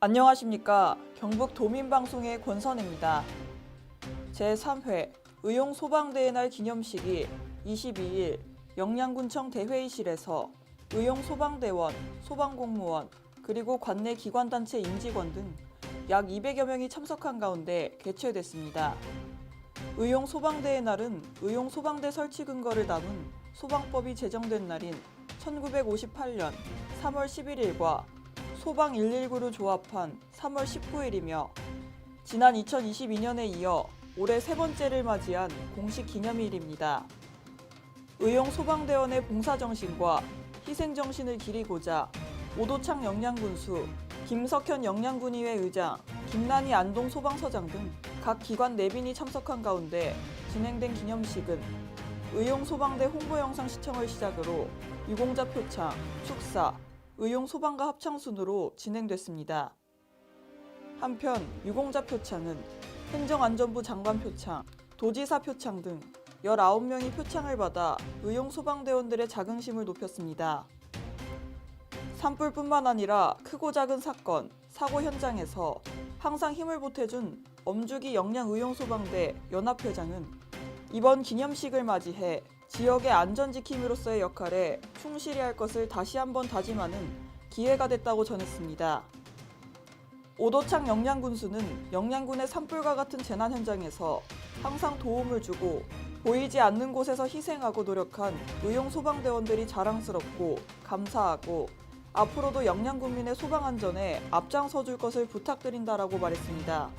안녕하십니까. 경북 도민방송의 권선입니다. 제3회 의용 소방대의 날 기념식이 22일 영양군청 대회의실에서 의용 소방대원, 소방공무원, 그리고 관내 기관단체 임직원 등 약 200여 명이 참석한 가운데 개최됐습니다. 의용 소방대의 날은 의용 소방대 설치 근거를 담은 소방법이 제정된 날인 1958년 3월 11일과 소방 119를 조합한 3월 19일이며 지난 2022년에 이어 올해 세 번째를 맞이한 공식 기념일입니다. 의용 소방대원의 봉사정신과 희생정신을 기리고자 오도창 영양군수, 김석현 영양군의회 의장, 김난희 안동 소방서장 등 각 기관 내빈이 참석한 가운데 진행된 기념식은 의용 소방대 홍보 영상 시청을 시작으로 유공자 표창, 축사, 의용 소방과 합창 순으로 진행됐습니다. 한편 유공자 표창은 행정안전부 장관 표창, 도지사 표창 등 19명이 표창을 받아 의용 소방대원들의 자긍심을 높였습니다. 산불뿐만 아니라 크고 작은 사건, 사고 현장에서 항상 힘을 보태준 엄주기 영양 의용 소방대 연합회장은 이번 기념식을 맞이해 지역의 안전지킴이로서의 역할에 충실히 할 것을 다시 한번 다짐하는 기회가 됐다고 전했습니다. 오도창 영양군수는 영양군의 산불과 같은 재난 현장에서 항상 도움을 주고 보이지 않는 곳에서 희생하고 노력한 의용 소방대원들이 자랑스럽고 감사하고 앞으로도 영양 군민의 소방 안전에 앞장서 줄 것을 부탁드린다라고 말했습니다.